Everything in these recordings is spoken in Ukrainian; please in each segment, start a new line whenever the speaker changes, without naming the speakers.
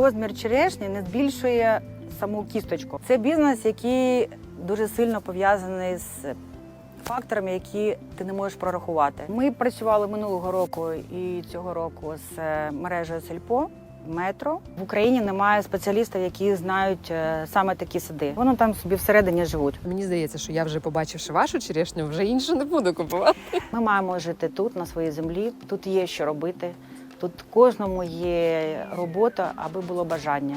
розмір черешні не збільшує саму кісточку. Це бізнес, який дуже сильно пов'язаний з факторами, які ти не можеш прорахувати. Ми працювали минулого року і цього року з е, мережею Сельпо. Метро в Україні немає спеціалістів, які знають е, саме такі сади. Вони там собі всередині живуть.
Мені здається, що я вже побачивши вашу черешню, вже іншу не буду купувати.
Ми маємо жити тут, на своїй землі. Тут є що робити. Тут кожному є робота, аби було бажання.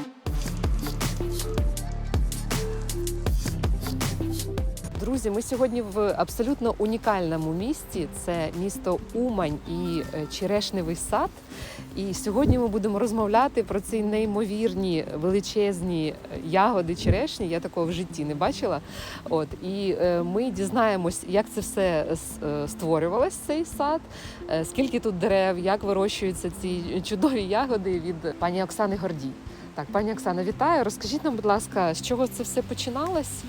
Друзі, ми сьогодні в абсолютно унікальному місті. Це місто Умань і е, Черешневий сад. І сьогодні ми будемо розмовляти про ці неймовірні величезні е, ягоди черешні. Я такого в житті не бачила. От і е, ми дізнаємось, як це все е, створювалось цей сад, скільки тут дерев, як вирощуються ці чудові ягоди від пані Оксани Гордій. Так, пані Оксана, вітаю. Розкажіть нам, будь ласка, з чого це все починалось?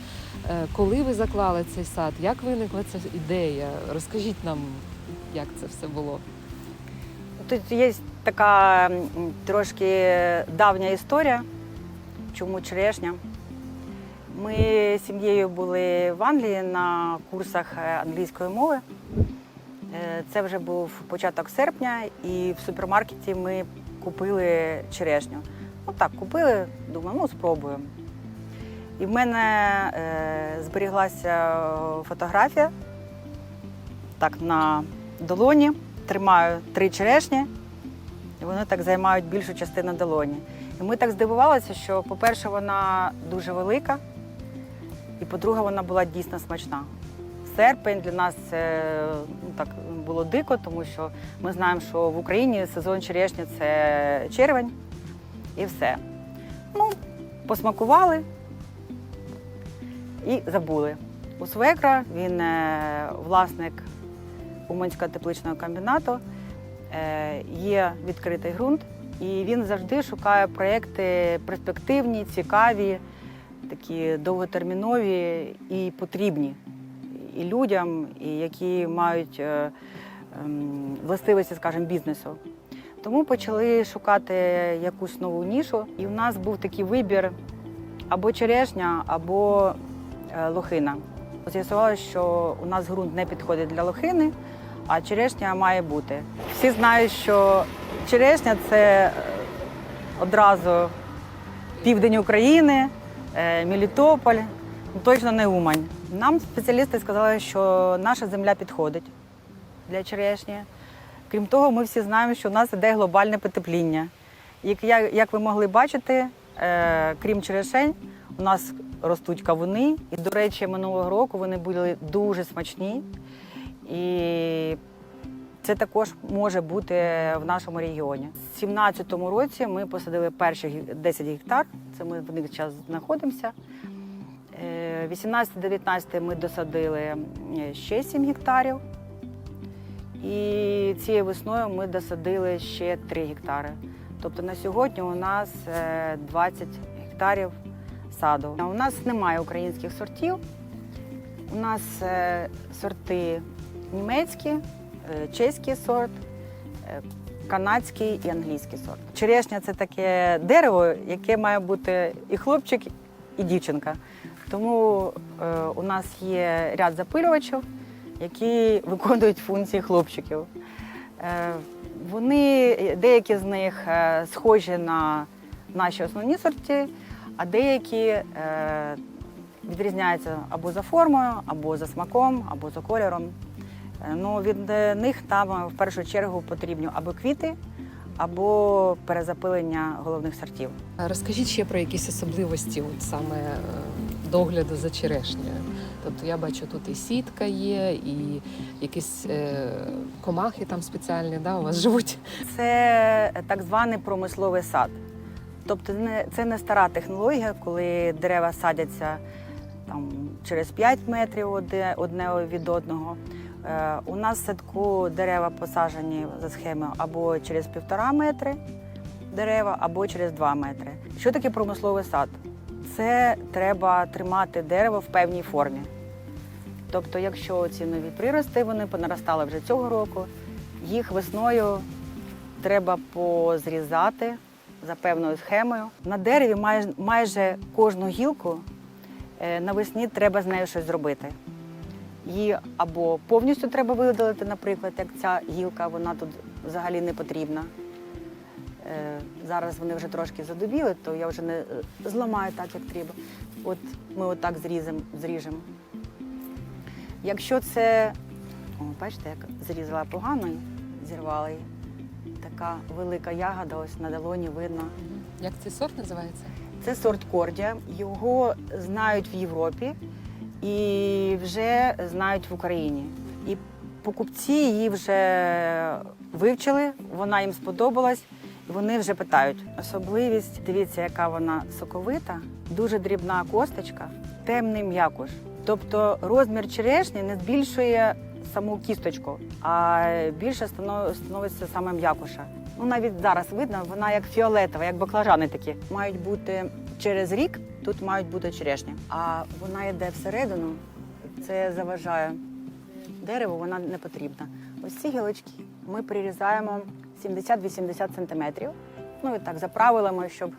Коли ви заклали цей сад? Як виникла ця ідея? Розкажіть нам, як це все було.
Тут є така трошки давня історія, чому черешня. Ми з сім'єю були в Англії на курсах е, англійської мови. Е, Це вже був початок серпня, і в супермаркеті ми купили черешню. Ну так, купили, думаю, ну спробуємо. І в мене е, зберіглася фотографія так на долоні. Тримаю три черешні, і вони так займають більшу частину долоні. І ми так здивувалися, що, по-перше, вона дуже велика, і по-друге, вона була дійсно смачна. Серпень для нас це ну, так було дико, тому що ми знаємо, що в Україні сезон черешні це червень і все. Ну, посмакували і забули. У свекра він е, власник Уманського тепличного комбінату. Е, Є відкритий ґрунт, і він завжди шукає проекти перспективні, цікаві, такі довготермінові і потрібні і людям, і які мають е, ем, властивості, скажімо, бізнесу. Тому почали шукати якусь нову нішу, і в нас був такий вибір або черешня, або е, лохина. З'ясувалося, що у нас ґрунт не підходить для лохини, а черешня має бути. Всі знають, що черешня це е, одразу південь України, е, Мелітополь, ну, точно не Умань. Нам спеціалісти сказали, що наша земля підходить для черешні. Крім того, ми всі знаємо, що у нас іде глобальне потепління. Як, як ви могли бачити, е, крім черешень, у нас ростуть кавуни. І, до речі, минулого року вони були дуже смачні. І це також може бути в нашому регіоні. У 2017 році ми посадили перші 10 гектар. Це ми в них зараз знаходимося. Е, 18-19 ми досадили е, ще 7 гектарів. І цією весною ми досадили ще 3 гектари. Тобто на сьогодні у нас е, 20 гектарів саду. У нас немає українських сортів. У нас е, сорти німецькі, е, чеський сорт, е, канадський і англійський сорт. Черешня це таке дерево, яке має бути і хлопчик, і дівчинка. Тому е, у нас є ряд запилювачів, які виконують функції хлопчиків. Вони, деякі з них схожі на наші основні сорти, а деякі відрізняються або за формою, або за смаком, або за кольором. Е, Ну, від е, них нам в першу чергу потрібні або квіти, або перезапилення головних сортів.
Розкажіть ще про якісь особливості, от саме е, догляду за черешнею. Тобто я бачу, тут і сітка є, і якісь е, комахи там спеціальні, да, у вас живуть.
Це так званий промисловий сад. Тобто не- це не стара технологія, коли дерева садяться там, через 5 метрів одне від одного. Е, у нас в садку дерева посаджені за схемою або через півтора метри дерева, або через 2 метри. Що таке промисловий сад? Це треба тримати дерево в певній формі. Тобто, якщо ці нові прирости вони понаростали вже цього року, їх весною треба позрізати, за певною схемою. На дереві майже, майже кожну гілку е, навесні треба з нею щось зробити. Її або повністю треба видалити, наприклад, як ця гілка, вона тут взагалі не потрібна. Е, Зараз вони вже трошки задубіли, то я вже не е, зламаю так, як треба. От ми отак зрізем, зріжемо. Якщо це, о, бачите, як зрізала погано, зірвала її. Така велика ягода, ось на долоні видно.
Як цей сорт називається?
Це сорт кордія. Його знають в Європі і вже знають в Україні. І покупці її вже вивчили, вона їм сподобалась, і вони вже питають. Особливість, дивіться, яка вона соковита, дуже дрібна косточка, темний м'якуш. Тобто розмір черешні не збільшує саму кісточку, а більше станов- становиться саме м'якуша. Ну навіть зараз видно, вона як фіолетова, як баклажани такі. Мають бути через рік, тут мають бути черешні. А вона йде всередину, це заважає дереву, вона не потрібна. Ось ці гілочки ми прирізаємо 70-80 см. Ну і так, за правилами, щоб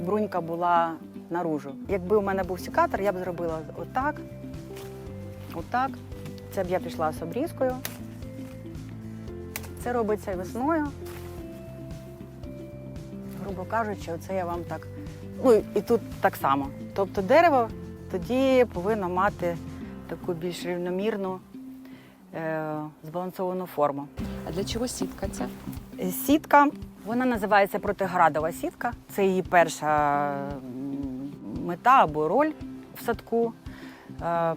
брунька була наружу. Якби у мене був секатор, я б зробила отак, отак. Це б я пішла з обрізкою. Це робиться весною. Грубо кажучи, оце я вам так. Ну і тут так само. Тобто дерево тоді повинно мати таку більш рівномірну, е, збалансовану форму.
А для чого сітка ця?
Сітка, вона називається протиградова сітка. Це її перша мета або роль в садку. Е,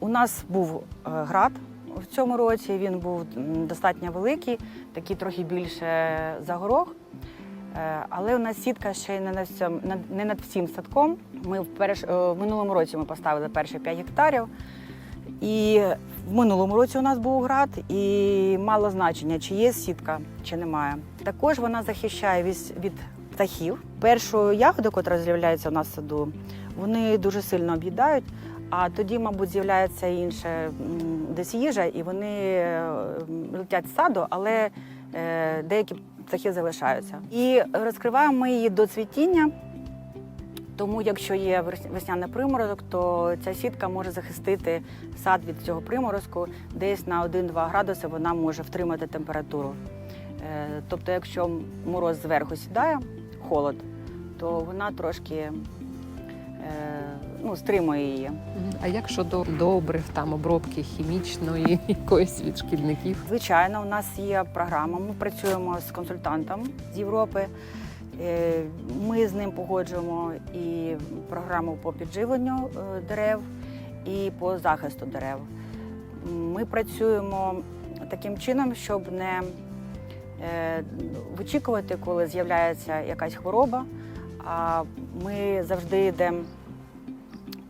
У нас був е, град в цьому році. Він був достатньо великий, такий трохи більше за горох. Е, Але у нас сітка ще не над, всьом- не над всім садком. Ми в, перш, е, в минулому році ми поставили перші 5 гектарів. І в минулому році у нас був град, і мало значення, чи є сітка, чи немає. Також вона захищає від, птахів. Першу ягоду, яка з'являється у нас в саду, вони дуже сильно об'їдають. А тоді, мабуть, з'являється інше м, десь їжа, і вони е, летять з саду, але деякі птахи залишаються. І розкриваємо ми її до цвітіння. Тому, якщо є весняний приморозок, то ця сітка може захистити сад від цього приморозку. Десь на 1-2 градуси вона може втримати температуру. Е, Тобто, якщо мороз зверху сідає, холод, то вона трошки е, ну, стримує її.
А як щодо добрив, там обробки хімічної якоїсь від шкідників?
Звичайно, у нас є програма. Ми працюємо з консультантом з Європи. Е, Ми з ним погоджуємо і програму по підживленню е, дерев, і по захисту дерев. Ми працюємо таким чином, щоб не е, вичікувати, коли з'являється якась хвороба. А ми завжди йдемо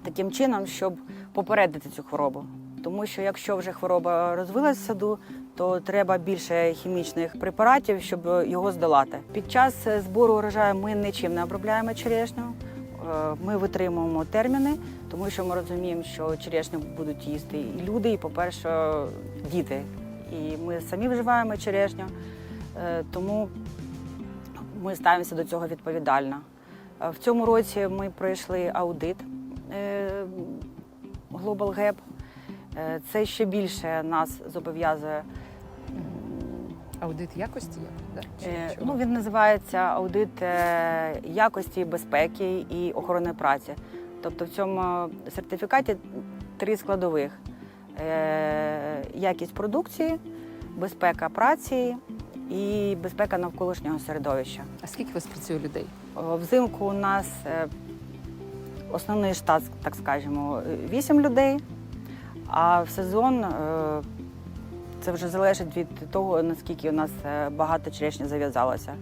таким чином, щоб попередити цю хворобу. Тому що якщо вже хвороба розвилась в саду, то треба більше хімічних препаратів, щоб його здолати. Під час збору урожаю ми нічим не обробляємо черешню. Е, Ми витримуємо терміни, тому що ми розуміємо, що черешню будуть їсти і люди, і, по-перше, діти. І ми самі вживаємо черешню, Е, тому ми ставимося до цього відповідально. Е, В цьому році ми пройшли аудит Global Gap. Е, Це ще більше нас зобов'язує.
Аудит якості? Чи
Е. Ну, він називається аудит е, якості, безпеки і охорони праці. Тобто в цьому сертифікаті три складових: Е, якість продукції, безпека праці і безпека навколишнього середовища.
А скільки у вас працює людей?
Взимку у нас е, основний штат, так скажемо, 8 людей, а в сезон е, це вже залежить від того, наскільки у нас е, багато черешні зав'язалося.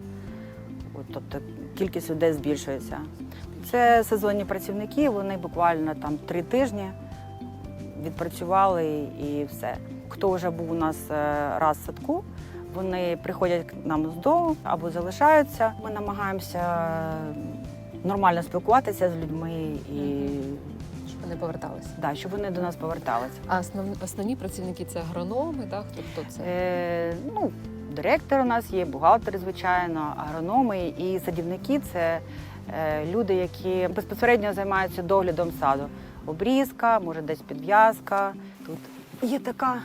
Тобто кількість людей збільшується. Це сезонні працівники, вони буквально там три тижні відпрацювали і все. Хто вже був у нас е, раз в садку, вони приходять к нам з дому або залишаються. Ми намагаємося нормально спілкуватися з людьми і
Щоб вони поверталися.
да, щоб вони до нас поверталися.
А основ, основні працівники це агрономи, так? Тобто це
Е, ну, директор у нас є, бухгалтери, звичайно, агрономи і садівники це е, люди, які безпосередньо займаються доглядом саду. Обрізка, може десь підв'язка. Тут є така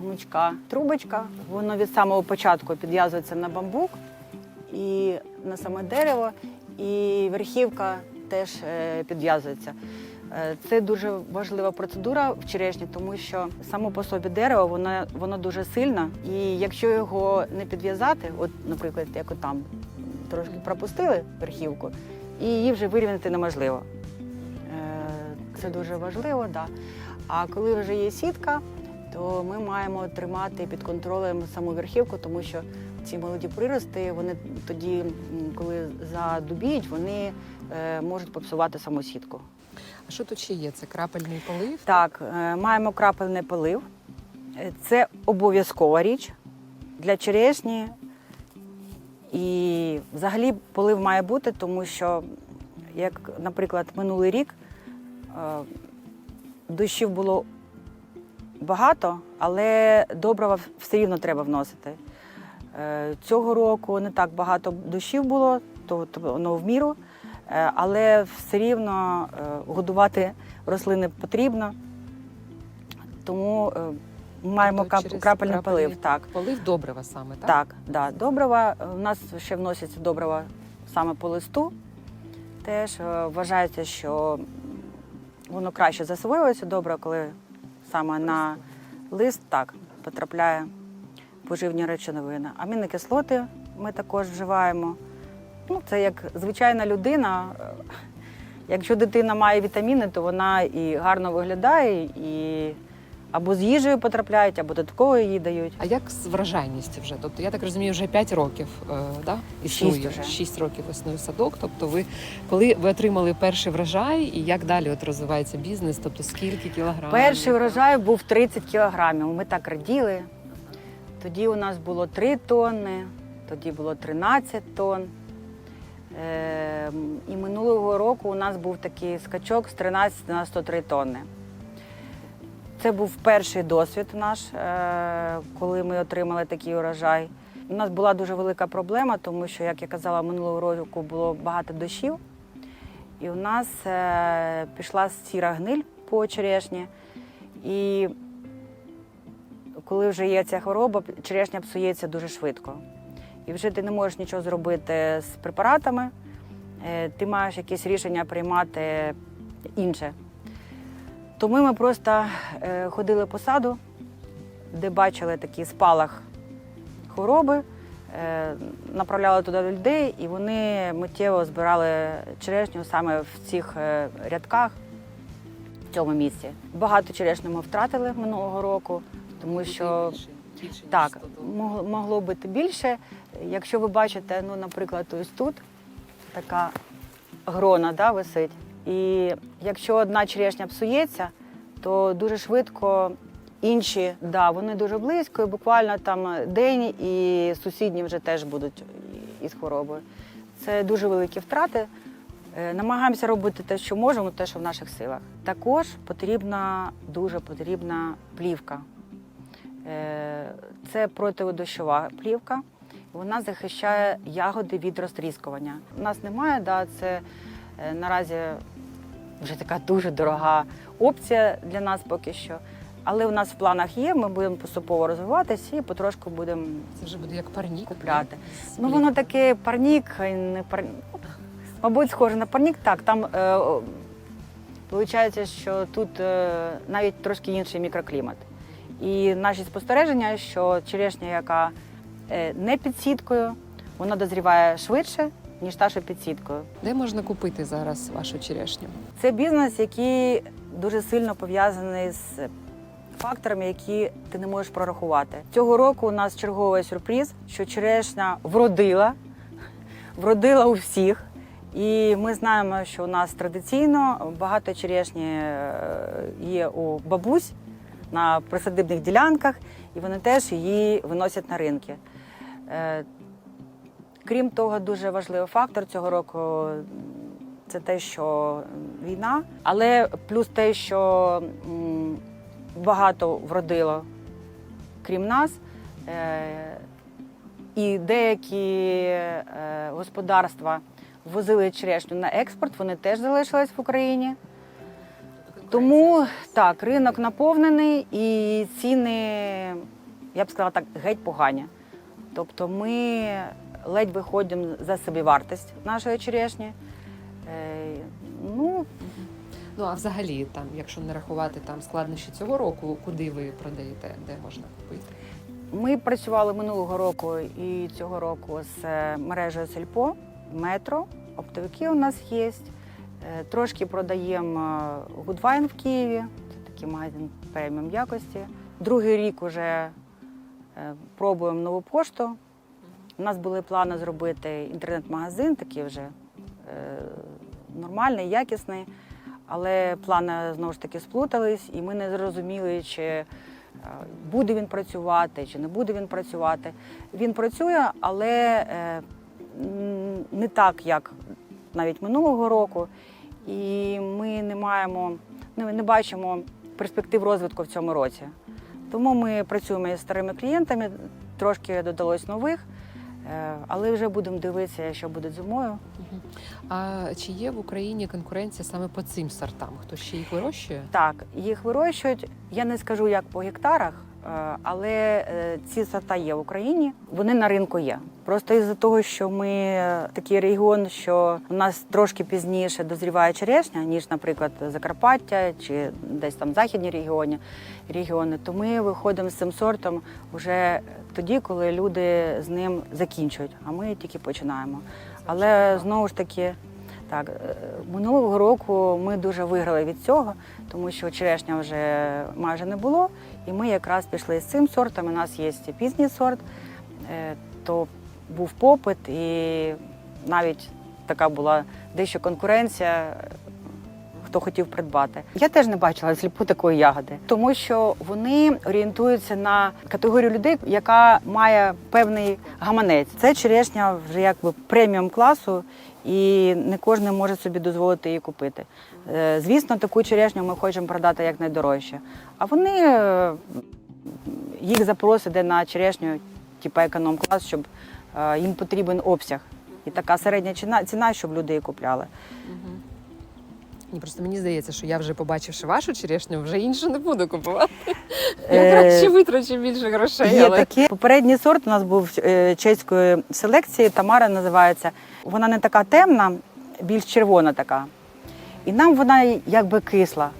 гнучка трубочка. Воно від самого початку підв'язується на бамбук і на саме дерево, і верхівка теж е, підв'язується. Е, Це дуже важлива процедура в черешні, тому що само по собі дерево воно, воно дуже сильне. І якщо його не підв'язати, от, наприклад, як от там трошки пропустили верхівку, і її вже вирівняти неможливо. Е, Це дуже важливо. Да. А коли вже є сітка, то ми маємо тримати під контролем саму верхівку, тому що ці молоді прирости, вони тоді, коли задубіють, вони е, можуть попсувати саму сітку.
А що тут ще є? Це крапельний полив?
Так, е, маємо крапельний полив. Е, Це обов'язкова річ для черешні. І взагалі полив має бути, тому що, як, наприклад, минулий рік дощів було багато, але добрива все рівно треба вносити. Е, Цього року не так багато дощів було, то, воно в міру, Е, але все рівно е, годувати рослини потрібно. Тому ми маємо
Тобто
кап- крапельний полив. Так.
Полив добрива саме, так?
Так, да. добрива. У нас ще вносяться добрива саме по листу. Теж вважається, що воно краще засвоюється добре, коли саме на лист так потрапляє поживні речовини. Амінокислоти ми також вживаємо. Ну, це як звичайна людина. Якщо дитина має вітаміни, то вона і гарно виглядає, і або з їжею потрапляють, або додатково її дають.
А як з вражайністю вже? Тобто, я так розумію, вже 5 років е, да? існує,
Шість уже.
6 років існує садок. Тобто, ви коли ви отримали перший врожай, і як далі от розвивається бізнес? Тобто скільки кілограмів?
Перший врожай був 30 кілограмів. Ми так раділи. Тоді у нас було 3 тонни, тоді було 13 тонн. Е, І минулого року у нас був такий скачок з 13 на 103 тонни. Це був перший досвід наш, е, коли ми отримали такий урожай. У нас була дуже велика проблема, тому що, як я казала, минулого року було багато дощів. І у нас е, пішла сіра гниль по черешні. І коли вже є ця хвороба, черешня псується дуже швидко. І вже ти не можеш нічого зробити з препаратами, е, ти маєш якесь рішення приймати інше. Тому ми просто е, ходили по саду, де бачили такий спалах хвороби, е, направляли туди людей, і вони миттєво збирали черешню саме в цих рядках, в цьому місці. Багато черешні ми втратили минулого року, тому що
Більше, більше,
так, могло, могло бути більше. Якщо ви бачите, ну, наприклад, ось тут така грона да, висить. І якщо одна черешня псується, то дуже швидко інші, да, вони дуже близько, і буквально там день, і сусідні вже теж будуть із хворобою. Це дуже великі втрати. Е, Намагаємося робити те, що можемо, те, що в наших силах. Також потрібна дуже потрібна плівка. Е, Це протидощова плівка. Вона захищає ягоди від розтріскування. У нас немає, да, це е, наразі вже така дуже дорога опція для нас поки що. Але у нас в планах є, ми будемо поступово розвиватися і потрошку будемо
Це вже буде як парнік.
купляти. Ну воно таке парнік, не парнік. Мабуть, схоже на парнік, так. Там е, виходить, що тут е, навіть трошки інший мікроклімат. І наші спостереження, що черешня, яка е, не під сіткою, вона дозріває швидше, ніж та, що під сіткою.
Де можна купити зараз вашу черешню?
Це бізнес, який дуже сильно пов'язаний з факторами, які ти не можеш прорахувати. Цього року у нас черговий сюрприз, що черешня вродила, вродила у всіх. І ми знаємо, що у нас традиційно багато черешні е, є у бабусь на присадибних ділянках, і вони теж її виносять на ринки. Е, Крім того, дуже важливий фактор цього року це те, що війна, але плюс те, що багато вродило, крім нас. Е, І деякі е, господарства возили черешню на експорт, вони теж залишились в Україні. Тому так, ринок наповнений і ціни, я б сказала так, геть погані. Тобто ми ледь виходимо за собівартість нашої черешні. Е, Ну,
Ну а взагалі, там, якщо не рахувати там складнощі цього року, куди ви продаєте, де можна купити?
Ми працювали минулого року і цього року з е, мережею Сельпо, метро, оптовики у нас є. Е, Трошки продаємо Гудвайн в Києві, це такий магазин преміум якості. Другий рік вже е, пробуємо нову пошту. У нас були плани зробити інтернет-магазин, такий вже е, нормальний, якісний. Але плани знову ж таки сплутались, і ми не зрозуміли, чи е, буде він працювати, чи не буде він працювати. Він працює, але е, не так, як навіть минулого року. І ми не маємо, ну, не бачимо перспектив розвитку в цьому році. Тому ми працюємо із старими клієнтами, трошки додалось нових, е, але вже будемо дивитися, що буде зимою.
А чи є в Україні конкуренція саме по цим сортам? Хто ще їх вирощує?
Так, їх вирощують. Я не скажу як по гектарах, але е, ці сорта є в Україні. Вони на ринку є. Просто із-за того, що ми е, такий регіон, що у нас трошки пізніше дозріває черешня, ніж, наприклад, Закарпаття чи десь там західні регіони, регіони, то ми виходимо з цим сортом вже тоді, коли люди з ним закінчують, а ми тільки починаємо. Але знову ж таки. Так, е, минулого року ми дуже виграли від цього, тому що черешня вже майже не було. І ми якраз пішли з цим сортом. У нас є пізній сорт, е, то був попит, і навіть така була дещо конкуренція. Хто хотів придбати. Я теж не бачила сліпу такої ягоди, тому що вони орієнтуються на категорію людей, яка має певний гаманець. Це черешня вже якби преміум класу, і не кожен може собі дозволити її купити. Е, Звісно, таку черешню ми хочемо продати як найдорожче. А вони е, їх запрос іде на черешню, типу економ-клас, щоб е, їм потрібен обсяг. І така середня ціна, ціна, щоб люди її купляли.
Ні, просто мені здається, що я вже побачивши вашу черешню, вже іншу не буду купувати. Я краще витрачу більше грошей.
Є
але...
такі. Попередній сорт у нас був чеської селекції, Тамара називається. Вона не така темна, більш червона така. І нам вона якби кисла.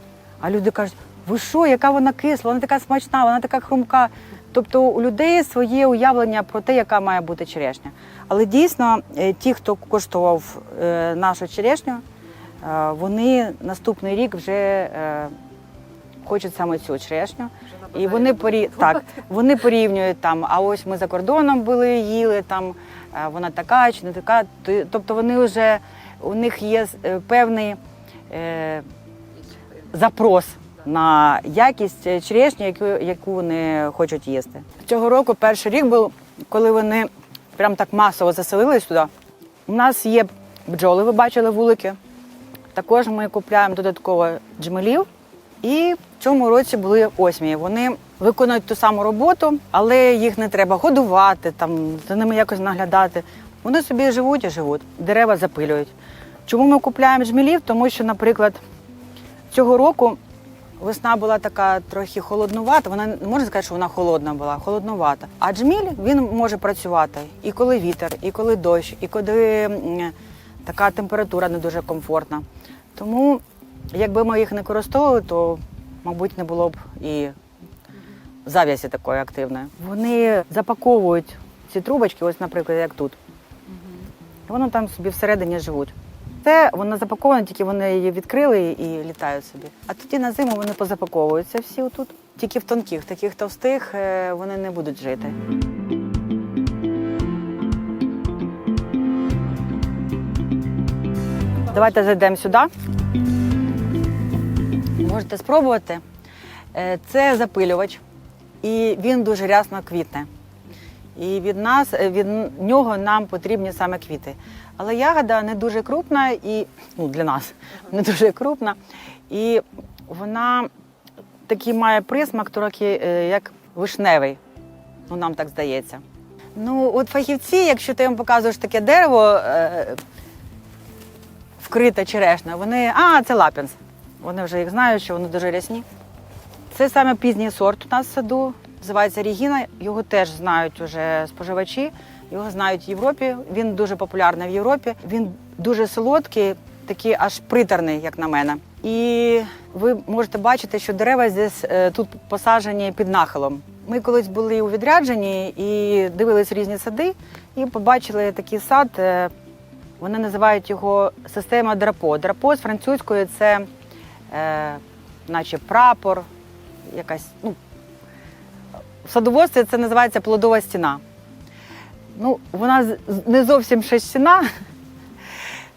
А люди кажуть, ви що, яка вона кисла, вона така смачна, вона така хрумка. Тобто у людей своє уявлення про те, яка має бути черешня. Але дійсно, е, ті, хто коштував е, нашу черешню, е, вони наступний рік вже хочуть саме цю черешню. І вони порі... так, вони порівнюють там, а ось ми за кордоном були, їли там, вона така чи не така. Тобто вони вже у них є е, певний е, запрос на якість черешні, яку, яку вони хочуть їсти. Цього року перший рік був, коли вони прям так масово заселились туди. У нас є бджоли, ви бачили вулики. Також ми купляємо додатково джмелів. І в цьому році були осмії. Вони виконують ту саму роботу, але їх не треба годувати, там, за ними якось наглядати. Вони собі живуть і живуть, дерева запилюють. Чому ми купляємо жмілів? Тому що, наприклад, цього року весна була така трохи холоднувата. Вона не можна сказати, що вона холодна була, холоднувата. А джміль він може працювати і коли вітер, і коли дощ, і коли така температура не дуже комфортна. Тому, якби ми їх не використовували, то, мабуть, не було б і зав'язі такої активної. Вони запаковують ці трубочки, ось, наприклад, як тут. І Вони там собі всередині живуть. Це вона запакована, тільки вони її відкрили і літають собі. А тоді на зиму вони позапаковуються всі отут. Тільки в тонких, таких товстих е, вони не будуть жити. Давайте зайдемо сюди. Можете спробувати. Е, Це запилювач, і він дуже рясно квітне. І від нас, е, від нього нам потрібні саме квіти. Але ягода не дуже крупна і ну, для нас не дуже крупна. І вона такий має присмак, трохи е, як вишневий. Ну, нам так здається. Ну, от фахівці, якщо ти їм показуєш таке дерево вкрите черешня, вони, а, це лапінс. Вони вже їх знають, що вони дуже рясні. Це саме пізній сорт у нас в саду, називається Регіна. Його теж знають вже споживачі, його знають в Європі. Він дуже популярний в Європі. Він дуже солодкий, такий аж приторний, як на мене. І ви можете бачити, що дерева здесь, е, тут посаджені під нахилом. Ми колись були у відрядженні і дивились різні сади, і побачили такий сад. е, Вони називають його система драпо. Драпо з французької це е, наче прапор, якась. Ну, в садоводстві це називається плодова стіна. Ну, вона не зовсім ще стіна.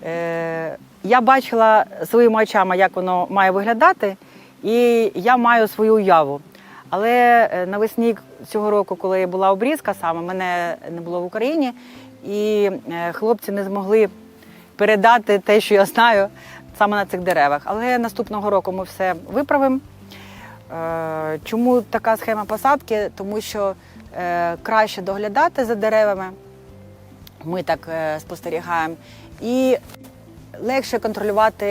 Е, я бачила своїми очами, як воно має виглядати, і я маю свою уяву. Але е, навесні цього року, коли була обрізка, саме мене не було в Україні, і е, хлопці не змогли передати те, що я знаю, саме на цих деревах. Але наступного року ми все виправимо. Е, Чому така схема посадки? Тому що е, краще доглядати за деревами. Ми так е, спостерігаємо. І легше контролювати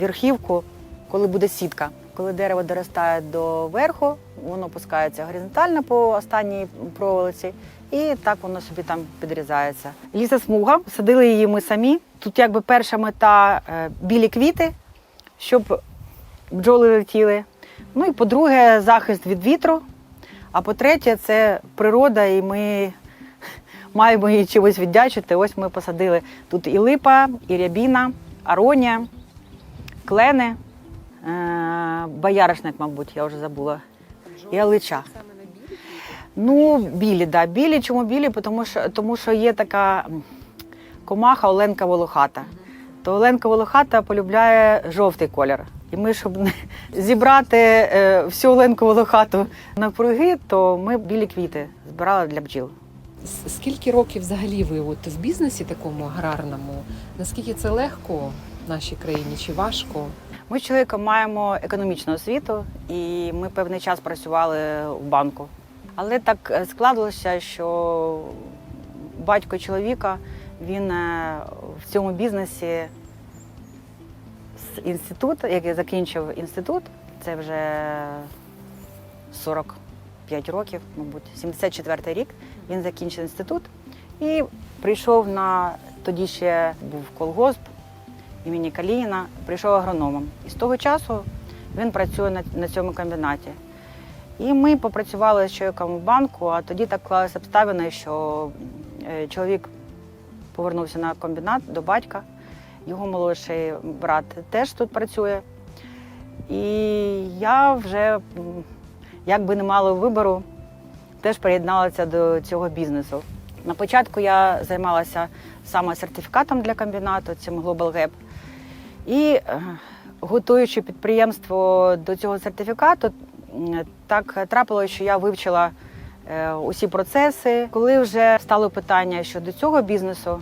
верхівку, коли буде сітка. Коли дерево доростає до верху, воно опускається горизонтально по останній проволоці, і так воно собі там підрізається. Лісосмуга, садили її ми самі. Тут якби перша мета е, білі квіти, щоб бджоли летіли. Ну і по-друге, захист від вітру. А по-третє, це природа, і ми маємо їй чимось віддячити. Ось ми посадили тут і липа, і рябіна, аронія, клени, е- бояришник, мабуть, я вже забула. І алича. Ну, білі, да. Білі. Чому білі? Тому що, тому що є така комаха Оленка Волохата. То Оленка Волохата полюбляє жовтий колір. І ми, щоб зібрати е, всю Оленку Волохату навкруги, то ми білі квіти збирали для бджіл.
Скільки років взагалі ви от в бізнесі такому аграрному? Наскільки це легко в нашій країні чи важко?
Ми з чоловіком маємо економічну освіту, і ми певний час працювали в банку. Але так е, складалося, що батько чоловіка він е, в цьому бізнесі з інституту, як я закінчив інститут, це вже 45 років, мабуть, 74 рік. Він закінчив інститут і прийшов на тоді ще був колгосп імені Калініна, прийшов агрономом. І з того часу він працює на, на цьому комбінаті. І ми попрацювали з чоловіком в банку, а тоді так клалися обставини, що е, чоловік повернувся на комбінат до батька. Його молодший брат теж тут працює. І я вже якби не мала вибору, теж приєдналася до цього бізнесу. На початку я займалася саме сертифікатом для комбінату, цим Global Gap. І е, готуючи підприємство до цього сертифікату, так трапилося, що я вивчила е, усі процеси. Коли вже стало питання щодо цього бізнесу,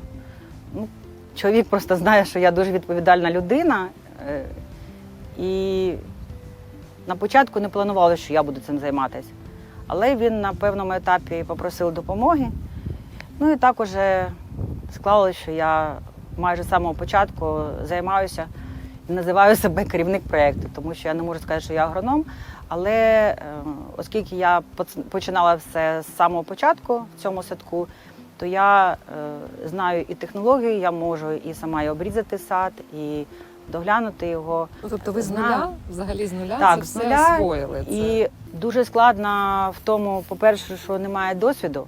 ну, чоловік просто знає, що я дуже відповідальна людина. е, І на початку не планували, що я буду цим займатися. Але він на певному етапі попросив допомоги. Ну і так уже склалося, що я майже з самого початку займаюся і називаю себе керівник проєкту, тому що я не можу сказати, що я агроном. Але е, оскільки я починала все з самого початку в цьому садку, то я е, знаю і технології, я можу і сама і обрізати сад, і доглянути його.
Ну, тобто ви з нуля, взагалі з нуля
Так,
це
з нуля.
освоїли. Це.
І дуже складно в тому, по-перше, що немає досвіду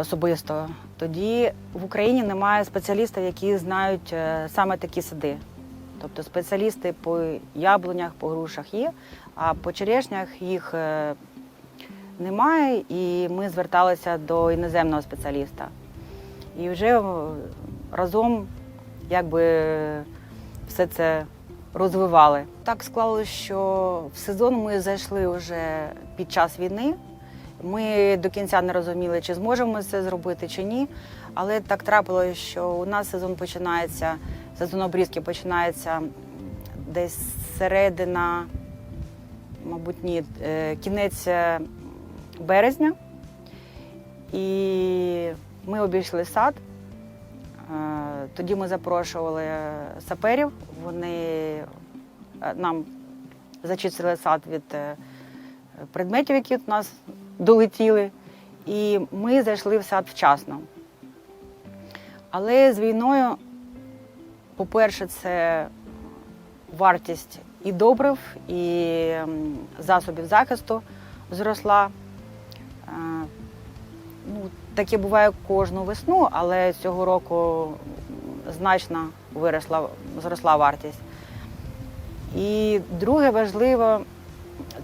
особисто. Тоді в Україні немає спеціалістів, які знають е, саме такі сади. Тобто спеціалісти по яблунях, по грушах є, а по черешнях їх е, немає, і ми зверталися до іноземного спеціаліста. І вже е, разом якби все це розвивали. Так склалося, що в сезон ми зайшли вже під час війни. Ми до кінця не розуміли, чи зможемо це зробити, чи ні. Але так трапилося, що у нас сезон починається, сезон обрізки починається десь середина, мабуть, ні, е, кінець е, березня. І ми обійшли сад. Е, Тоді ми запрошували саперів. Вони нам зачистили сад від предметів, які до нас долетіли. І ми зайшли в сад вчасно. Але з війною, по-перше, це вартість і добрив, і засобів захисту зросла. Е, Ну, таке буває кожну весну, але цього року значно виросла, зросла вартість. І друге важливо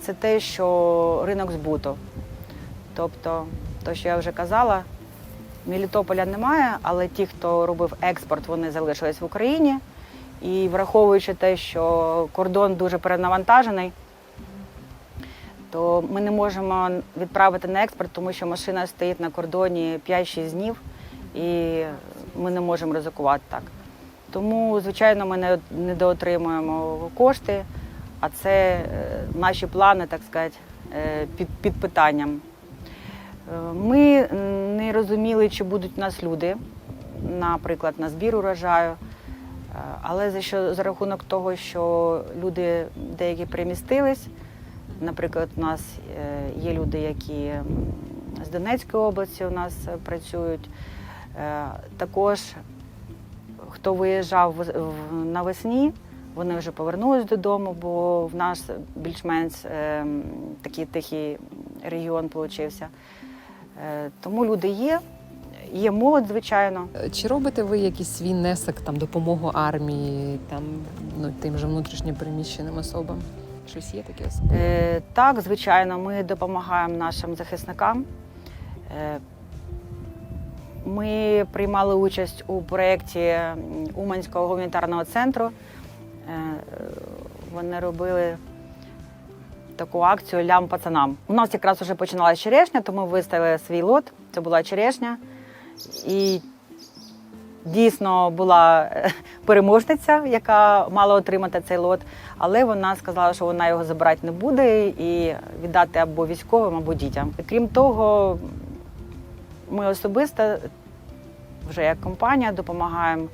це те, що ринок збуту. Тобто, то, що я вже казала, Мелітополя немає, але ті, хто робив експорт, вони залишились в Україні. І враховуючи те, що кордон дуже перенавантажений, то ми не можемо відправити на експорт, тому що машина стоїть на кордоні 5-6 днів, і ми не можемо ризикувати так. Тому, звичайно, ми не, недоотримуємо кошти, а це е, наші плани, так сказати, е, під, під питанням. Ми не розуміли, чи будуть у нас люди, наприклад, на збір урожаю. Е, Але за що за рахунок того, що люди деякі перемістились, наприклад, у нас е, є люди, які з Донецької області у нас е, працюють. Також хто виїжджав навесні, вони вже повернулись додому, бо в нас більш-менш такий тихий регіон получився. Е, Тому люди є, є молодь, звичайно.
Е, Чи робите ви якийсь свій внесок там допомогу армії, там ну тим же внутрішньо переміщеним особам? Щось є таке особливе?
Е, Так, звичайно, ми допомагаємо нашим захисникам. Е, Ми приймали участь у проєкті Уманського гуманітарного центру. Е, Вони робили таку акцію Лям пацанам. У нас якраз вже починалася черешня, тому виставили свій лот. Це була черешня. І дійсно була е, переможниця, яка мала отримати цей лот, але вона сказала, що вона його забирати не буде і віддати або військовим, або дітям. Крім того, ми особисто вже як компанія допомагаємо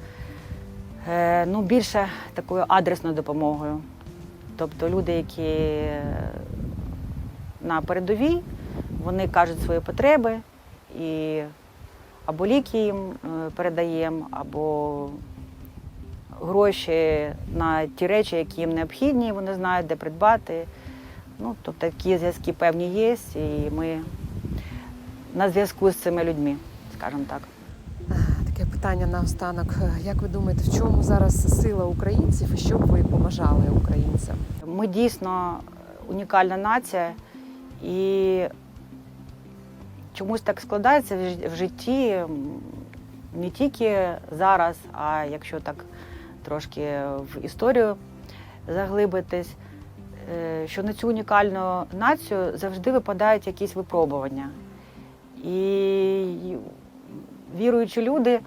е, ну, більше такою адресною допомогою. Тобто люди, які е, на передовій, вони кажуть свої потреби і або ліки їм е, передаємо, або гроші на ті речі, які їм необхідні, вони знають, де придбати. Ну, тобто такі зв'язки певні є, і ми на зв'язку з цими людьми, скажімо так.
Питання наостанок. Як ви думаєте, в чому зараз сила українців і що б ви побажали українцям?
Ми дійсно унікальна нація, і чомусь так складається в житті не тільки зараз, а якщо так трошки в історію заглибитись, е, що на цю унікальну націю завжди випадають якісь випробування. І віруючі люди,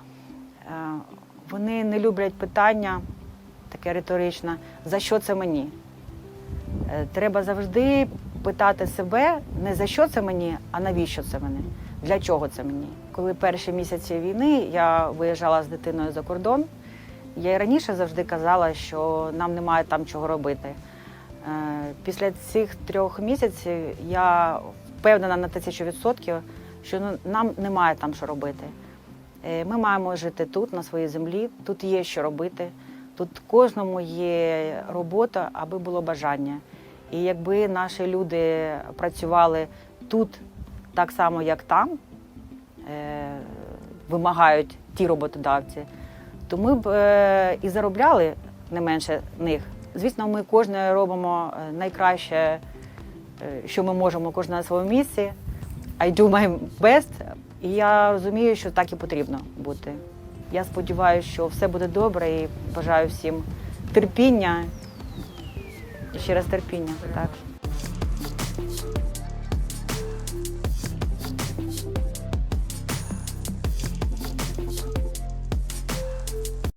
вони не люблять питання таке риторичне, за що це мені? Е, Треба завжди питати себе не за що це мені, а навіщо це мені, для чого це мені. Коли перші місяці війни я виїжджала з дитиною за кордон, я і раніше завжди казала, що нам немає там чого робити. Е, Після цих трьох місяців я впевнена на тисячу відсотків, що ну, нам немає там що робити. Е, Ми маємо жити тут, на своїй землі, тут є що робити. Тут кожному є робота, аби було бажання. І якби наші люди працювали тут так само, як там, е, вимагають ті роботодавці, то ми б е, і заробляли не менше них. Звісно, ми кожне робимо найкраще, що ми можемо, кожен на своєму місці. I do my best. І я розумію, що так і потрібно бути. Я сподіваюся, що все буде добре і бажаю всім терпіння. І ще раз терпіння. Так.